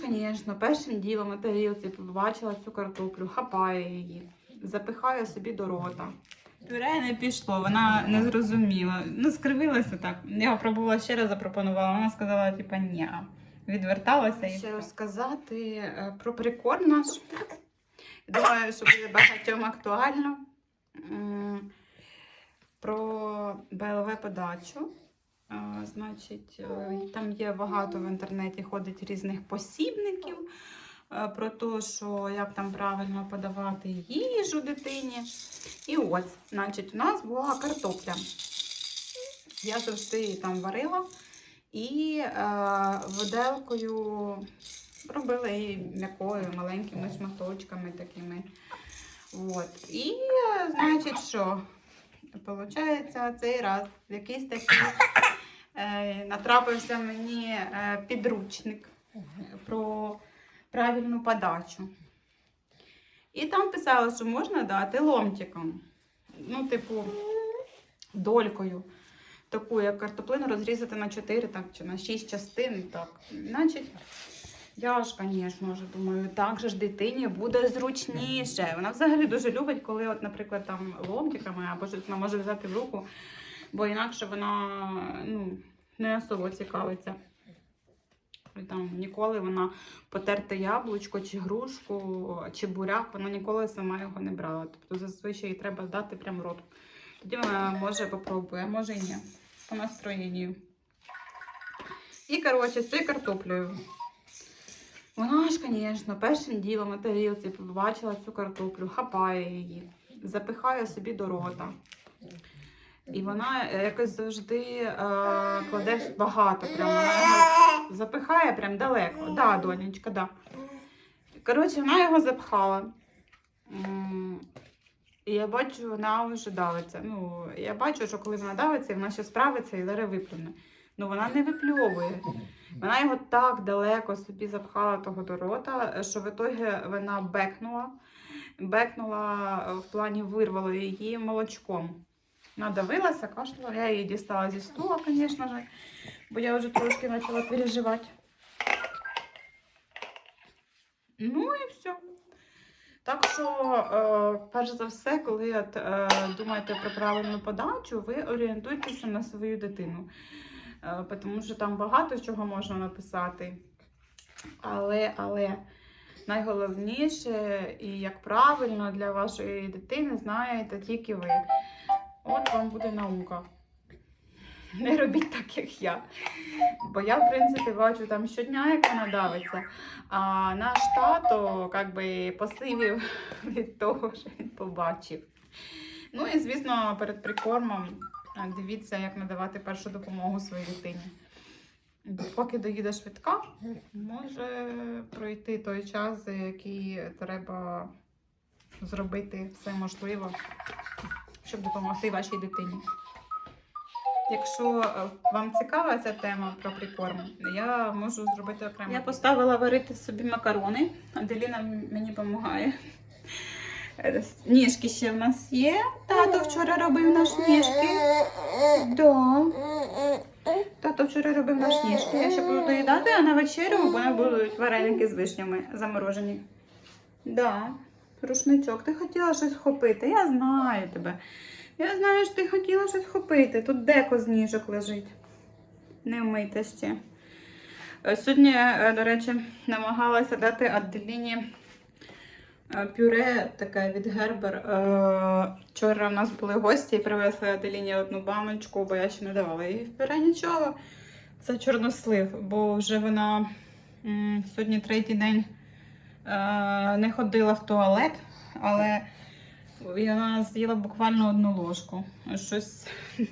звісно, першим ділом на тарілці побачила цю картоплю, хапає її, запихає собі до рота. Пюре не пішло, вона не зрозуміла. Ну, скривилася так. Я пробувала ще раз запропонувала. Вона сказала, типа, ні. Відверталася і. Ще розказати е, про прикорм наш. Думаю, що буде багатьом актуально. Про БЛВ подачу. Значить, е, там є багато в інтернеті ходить різних посібників е, про те, що як там правильно подавати їжу дитині. І ось, значить, у нас була картопля. Я завжди її там варила і е, виделкою робила її м'якою, маленькими шматочками такими. От. І, е, значить, що? Получається, цей раз якийсь такий натрапився мені е, підручник про правильну подачу. І там писало, що можна дати ломтиком. Ну, типу, долькою. Таку, як картоплину розрізати на 4 так, чи на 6 частин. Так. Значить, я ж, звісно думаю, так же ж дитині буде зручніше. Вона взагалі дуже любить, коли, от, наприклад, там ломтиками або щось вона може взяти в руку, бо інакше вона ну, не особо цікавиться. Там ніколи вона потерте яблучко, чи грушку, чи буряк, вона ніколи сама його не брала. Тобто зазвичай їй треба дати прямо в рот. Тоді вона може попробує, а може і ні. По настроєнню. І, коротше, з цією картоплею. Вона ж, звісно, першим ділом на тарілці побачила цю картоплю, хапає її, запихає собі до рота. І вона е, якось завжди е, кладе багато. Прям, вона запихає прям далеко. Да, донечка, да. Коротше, вона його запхала. І я бачу, вона вже давиться. Ну, я бачу, що коли вона давиться, вона ще справиться і зараз виплюне. Ну вона не випльовує. Вона його так далеко собі запхала того до рота, що в ітогі вона бекнула. Бекнула е, в плані вирвала її молочком. Надавилася, кашляла. Я її дістала зі стула, звісно ж, бо я вже трошки почала переживати. Ну і все. Так що, е, перш за все, коли е, думаєте про правильну подачу, ви орієнтуйтеся на свою дитину. Е, тому що там багато чого можна написати. Але, але найголовніше і як правильно для вашої дитини знаєте тільки ви. От вам буде наука. Не робіть так, як я. Бо я, в принципі, бачу там щодня, як вона давиться. А наш тато як би, посивів від того, що він побачив. Ну і, звісно, перед прикормом дивіться, як надавати першу допомогу своїй дитині. Поки доїде швидка, може пройти той час, який треба зробити все можливе, щоб допомогти вашій дитині. Якщо е, вам цікава ця тема про прикорм, я можу зробити окремо. Я поставила варити собі макарони. Аделіна мені допомагає. Е, Ніжки ще в нас є. Тато вчора робив наш ніжки. Да. Тато вчора робив наш ніжки. Я ще буду доїдати, а на вечерю у будуть вареники з вишнями заморожені. Да. Рушничок, ти хотіла щось вхопити. Я знаю тебе. Я знаю, що ти хотіла щось вхопити. Тут деко з лежить. Не вмийте ще. Сьогодні, е, до речі, намагалася дати Аделіні е, пюре таке від Гербер. Е, Вчора в нас були гості і привезли Аделіні одну баночку, бо я ще не давала їй в пюре нічого. Це чорнослив, бо вже вона сьогодні третій день не ходила в туалет, але вона з'їла буквально одну ложку. Щось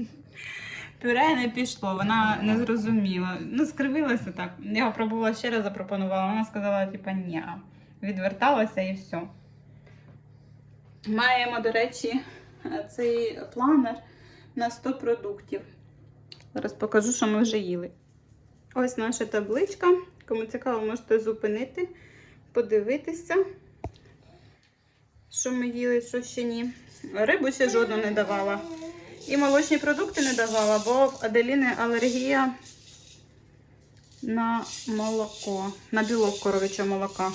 пюре не пішло, вона не зрозуміла. Ну, скривилася так. Я пробувала ще раз запропонувала, вона сказала, типа, ні. Відверталася і все. Маємо, до речі, цей планер на 100 продуктів. Зараз покажу, що ми вже їли. Ось наша табличка. Кому цікаво, можете зупинити, подивитися, що ми їли, що ще ні. Рибу ще жодну не давала. І молочні продукти не давала, бо в Аделіни алергія на молоко, на білок коровичого молока.